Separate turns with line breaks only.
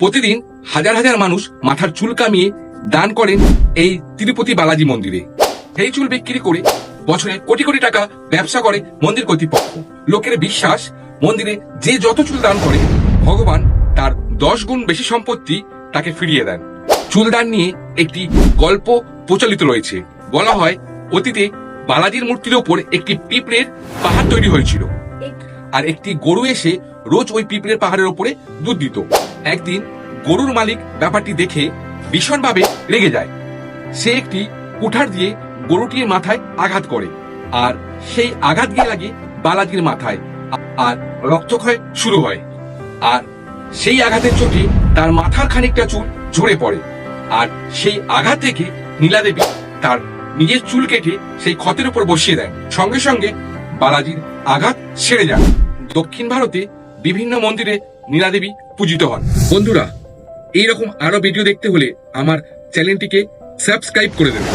প্রতিদিন হাজার হাজার মানুষ মাথার চুল কামিয়ে দান করেন এই তিরুপতি বালাজি মন্দিরে। এই চুল বিক্রি করে বছরে কোটি কোটি টাকা ব্যবসা করে মন্দির কর্তৃপক্ষ। লোকের বিশ্বাস, মন্দিরে যে যত চুল দান করে, ভগবান তার দশ গুণ বেশি সম্পত্তি তাকে ফিরিয়ে দেন। চুল দান নিয়ে একটি গল্প প্রচলিত রয়েছে। বলা হয়, অতীতে বালাজির মূর্তির ওপর একটি পিঁপড়ের পাহাড় তৈরি হয়েছিল। আর একটি গরু এসে রোজ ওই পিঁপড়ের পাহাড়ের ওপরে দুধ দিত। একদিন গরুর মালিক ব্যাপারটি দেখে ভীষণভাবে রেগে যায়। সে একটি কুঠার দিয়ে গরুটির মাথায় আঘাত করে আর সেই আঘাত গিয়ে লাগে বালাজির মাথায় আর রক্তক্ষয় শুরু হয় আর সেই আঘাতের চোটে তার মাথার খানিকটা চুল ঝরে পড়ে আর সেই আঘাত থেকে নীলাদেবী তার নিজের চুল কেটে সেই ক্ষতের উপর বসিয়ে দেয়। সঙ্গে সঙ্গে বালাজির আঘাত সেরে যায়। দক্ষিণ ভারতে বিভিন্ন মন্দিরে নীলাদেবী পূজিত হন। বন্ধুরা, এইরকম আরও ভিডিও দেখতে হলে আমার চ্যানেলটিকে সাবস্ক্রাইব করে দেবেন।